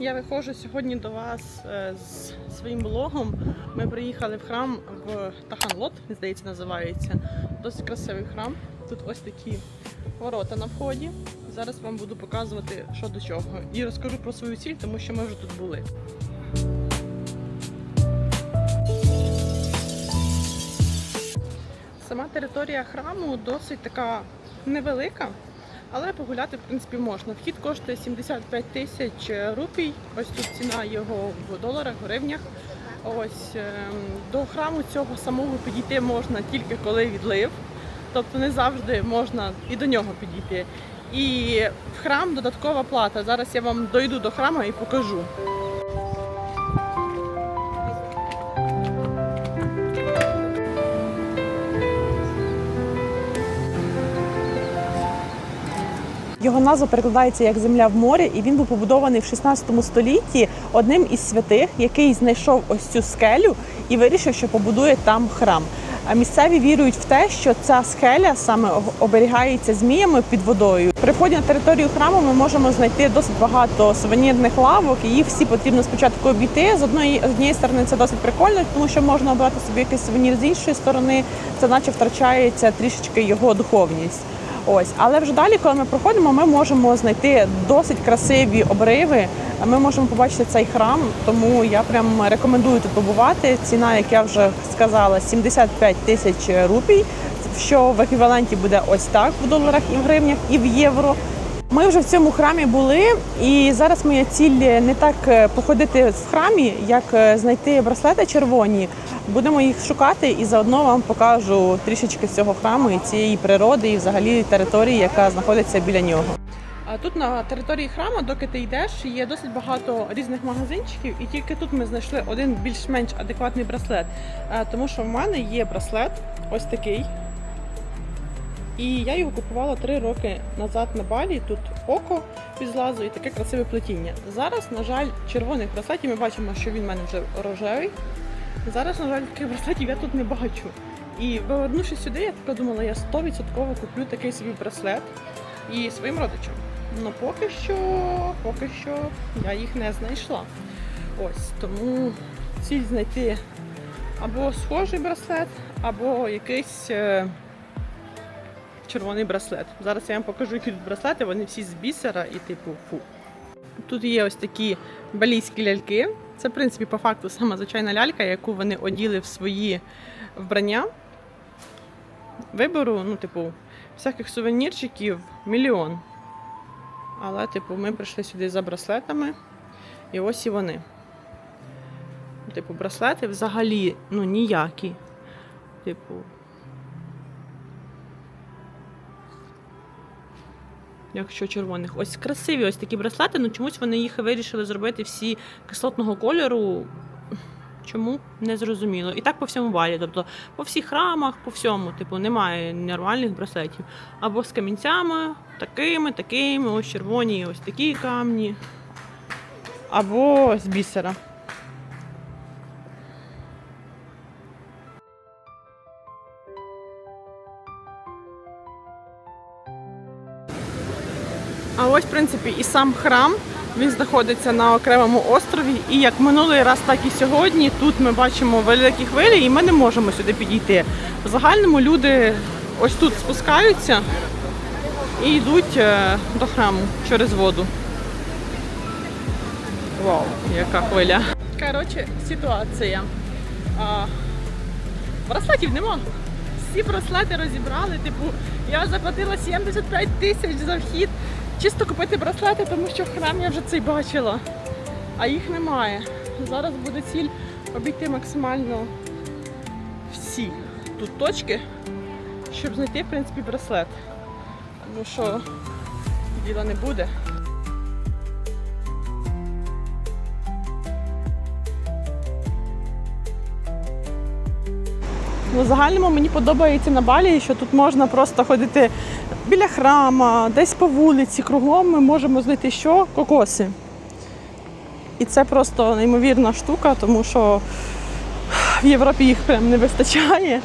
Я виходжу сьогодні до вас е, з своїм блогом. Ми приїхали в храм в Таханлот, здається, називається. Досить красивий храм. Тут ось такі ворота на вході. Зараз вам буду показувати, що до чого. І розкажу про свою ціль, тому що ми вже тут були. Сама територія храму досить така невелика, але погуляти в принципі можна. Вхід коштує 75 тисяч рупій. Ось тут ціна його в доларах, гривнях. Ось ем, до храму цього самого підійти можна тільки коли відлив, тобто не завжди можна і до нього підійти. І в храм додаткова плата. Зараз я вам дойду до храму і покажу. Його назва перекладається як земля в морі, і він був побудований в 16 столітті одним із святих, який знайшов ось цю скелю і вирішив, що побудує там храм. А місцеві вірують в те, що ця скеля саме оберігається зміями під водою. При вході на територію храму ми можемо знайти досить багато сувенірних лавок, і їх всі потрібно спочатку обійти. З одної з однієї сторони це досить прикольно, тому що можна обрати собі якийсь сувенір з іншої сторони, це наче втрачається трішечки його духовність. Ось, але вже далі, коли ми проходимо, ми можемо знайти досить красиві обриви. Ми можемо побачити цей храм, тому я прям рекомендую тут побувати. Ціна, як я вже сказала, 75 тисяч рупій, що в еквіваленті буде ось так в доларах і в гривнях, і в євро. Ми вже в цьому храмі були, і зараз моя ціль не так е, походити в храмі, як е, знайти браслети червоні. Будемо їх шукати і заодно вам покажу трішечки цього храму і цієї природи, і взагалі території, яка знаходиться біля нього. Тут на території храму, доки ти йдеш, є досить багато різних магазинчиків, і тільки тут ми знайшли один більш-менш адекватний браслет. Е, Тому що в мене є браслет, ось такий. І я його купувала три роки назад на балі. Тут око під і таке красиве плетіння. Зараз, на жаль, червоних браслетів ми бачимо, що він в мене вже рожевий. Зараз, на жаль, таких браслетів я тут не бачу. І повернувшись сюди, я така думала, я 100% куплю такий собі браслет і своїм родичам. Ну поки що, поки що я їх не знайшла. Ось тому ціль знайти або схожий браслет, або якийсь е, червоний браслет. Зараз я вам покажу, які тут браслети, вони всі з бісера і типу фу. Тут є ось такі балійські ляльки. Це, в принципі, по факту сама звичайна лялька, яку вони оділи в свої вбрання. Вибору, ну, типу, всяких сувенірчиків мільйон. Але, типу, ми прийшли сюди за браслетами, і ось і вони. Типу, браслети взагалі ну, ніякі. Типу. Якщо червоних. Ось красиві ось такі браслети, ну чомусь вони їх вирішили зробити всі кислотного кольору. Чому? Не зрозуміло. І так по всьому балі. Тобто по всіх храмах, по всьому, типу, немає нормальних браслетів. Або з камінцями, такими, такими, ось червоні, ось такі камні. Або з бісера. Принципі, і сам храм. Він знаходиться на окремому острові. І як минулий раз, так і сьогодні. Тут ми бачимо великі хвилі, і ми не можемо сюди підійти. В загальному люди ось тут спускаються і йдуть е, до храму через воду. Вау, яка хвиля. Коротше, ситуація. А, браслетів нема. Всі браслети розібрали. Типу, я заплатила 75 тисяч за вхід. Чисто купити браслети, тому що в храм я вже цей бачила, а їх немає. Зараз буде ціль обійти максимально всі тут точки, щоб знайти, в принципі, браслет. Тому що діла не буде. Ну, в загальному мені подобається на балі, що тут можна просто ходити біля храма, десь по вулиці, кругом ми можемо знайти що? Кокоси. І це просто неймовірна штука, тому що в Європі їх прям не вистачає.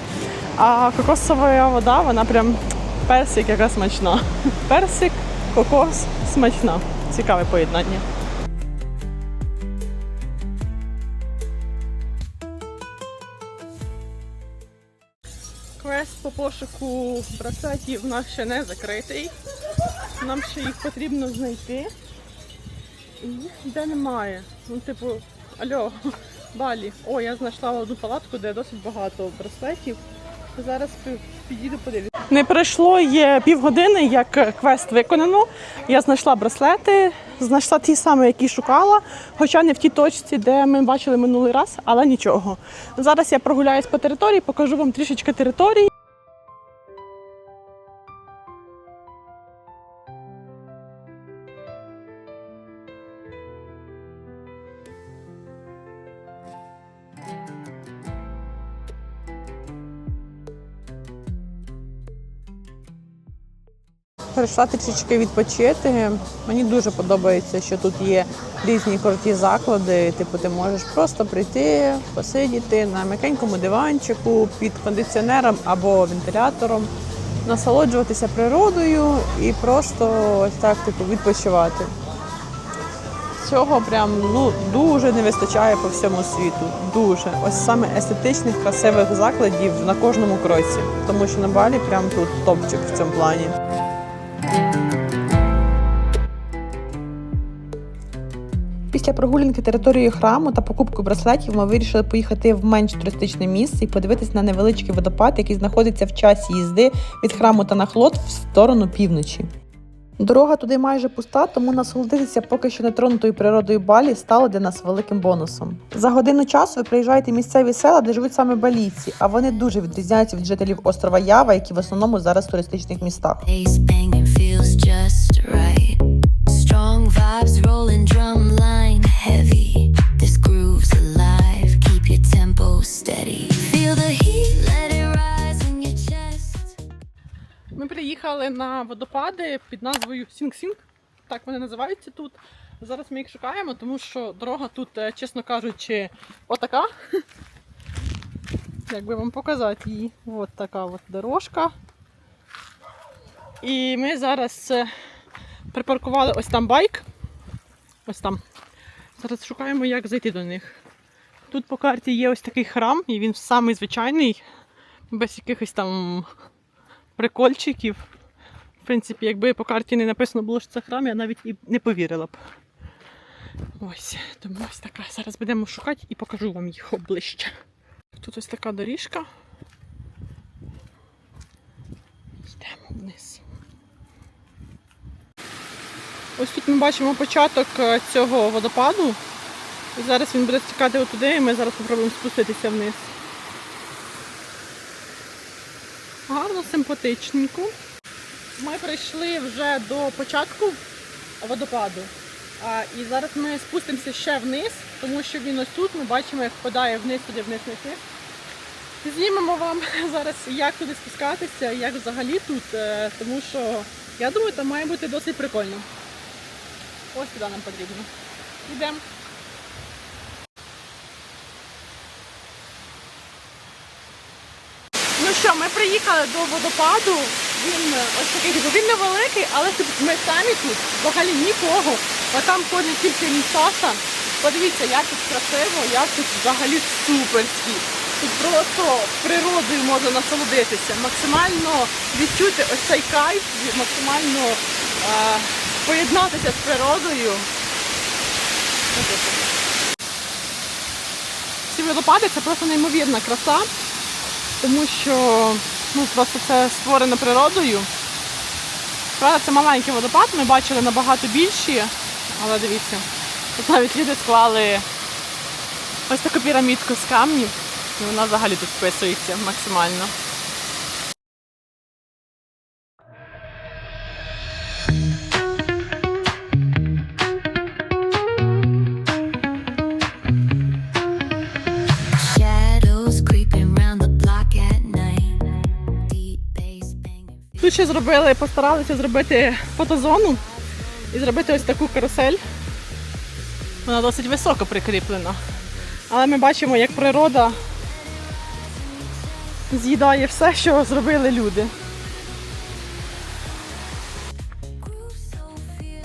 А кокосова вода, вона прям персик, яка смачна. Персик, кокос, смачна. Цікаве поєднання. Пошуку браслетів у нас ще не закритий. Нам ще їх потрібно знайти. І їх ніде немає. Ну, типу, альо, Балі. О, я знайшла одну палатку, де досить багато браслетів. Зараз підійду подивлюся. Не пройшло є півгодини, як квест виконано. Я знайшла браслети, знайшла ті самі, які шукала, хоча не в тій точці, де ми бачили минулий раз, але нічого. Зараз я прогуляюсь по території, покажу вам трішечки території. Прийшла трішечки відпочити. Мені дуже подобається, що тут є різні круті заклади. Типу, ти можеш просто прийти, посидіти на м'якенькому диванчику під кондиціонером або вентилятором, насолоджуватися природою і просто ось так типу, відпочивати. Цього прям ну дуже не вистачає по всьому світу. Дуже ось саме естетичних, красивих закладів на кожному кроці. Тому що на Балі прям тут топчик в цьому плані. Після прогулянки територією храму та покупки браслетів ми вирішили поїхати в менш туристичне місце і подивитись на невеличкий водопад, який знаходиться в часі їзди від храму та нахлот в сторону півночі. Дорога туди майже пуста, тому насолодитися поки що нетронутою природою Балі стало для нас великим бонусом. За годину часу ви приїжджаєте в місцеві села, де живуть саме балійці, а вони дуже відрізняються від жителів острова Ява, які в основному зараз в туристичних містах. Strong vibes rolling, drum line Ми приїхали на водопади під назвою Сінг-Сінг. Так вони називаються тут. Зараз ми їх шукаємо, тому що дорога тут, е, чесно кажучи, отака. Як би вам показати її? От така от дорожка. І ми зараз е, припаркували ось там байк. Ось там. Зараз шукаємо, як зайти до них. Тут по карті є ось такий храм, і він самий звичайний, без якихось там прикольчиків. В принципі, якби по карті не написано було, що це храм, я навіть і не повірила б. Ось, тому ось така. Зараз будемо шукати і покажу вам їх оближче. Тут ось така доріжка. Йдемо вниз. Ось тут ми бачимо початок е, цього водопаду. І зараз він буде стікати отуди, і ми зараз спробуємо спуститися вниз. Гарно, симпатичненько. Ми прийшли вже до початку водопаду. І зараз ми спустимося ще вниз, тому що він ось тут, ми бачимо, як впадає вниз, туди вниз вниз. Знімемо вам зараз, як туди спускатися, як взагалі тут, е, тому що я думаю, там має бути досить прикольно. Ось туди нам потрібно. Йдемо. Ну що, ми приїхали до водопаду. Він ось такий, він невеликий, але ми самі тут взагалі нікого. А там ходить тільки місаса. Подивіться, як тут красиво, як тут взагалі суперські. Тут просто природою можна насолодитися, максимально відчути ось цей кайф, максимально е, поєднатися з природою. Ці водопади це просто неймовірна краса тому що ну, просто це створено природою. Правда, це маленький водопад, ми бачили набагато більші, але дивіться, тут навіть люди склали ось таку пірамідку з камнів, і вона взагалі тут вписується максимально. Ще зробили, постаралися зробити фотозону і зробити ось таку карусель. Вона досить високо прикріплена. Але ми бачимо, як природа з'їдає все, що зробили люди.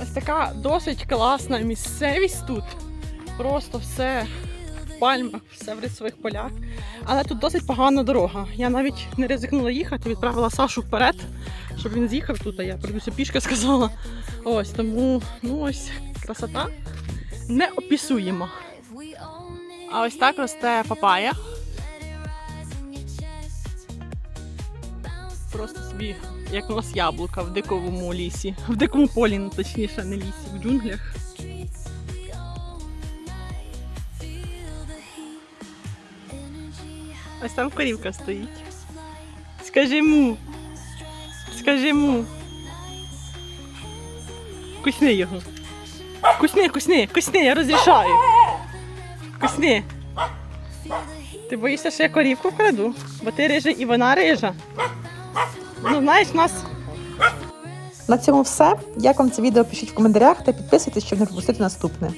Ось така досить класна місцевість тут. Просто все пальмах, все в рисових полях. Але тут досить погана дорога. Я навіть не ризикнула їхати, відправила Сашу вперед, щоб він з'їхав тут, а я прийдуся пішки сказала. Ось тому, ну ось красота own it, А ось так росте папая. Просто собі, як у нас яблука в диковому лісі, в дикому полі, ну, точніше, не лісі, в джунглях. Ось там корівка стоїть. Скажи му. Скажи му. Кусни його. Кусни, кусни, кусни, я розрішаю. Кусни. Ти боїшся, що я корівку вкраду? Бо ти рижа і вона рижа. Ну, знаєш, нас. На цьому все. Як вам це відео пишіть в коментарях та підписуйтесь, щоб не пропустити наступне.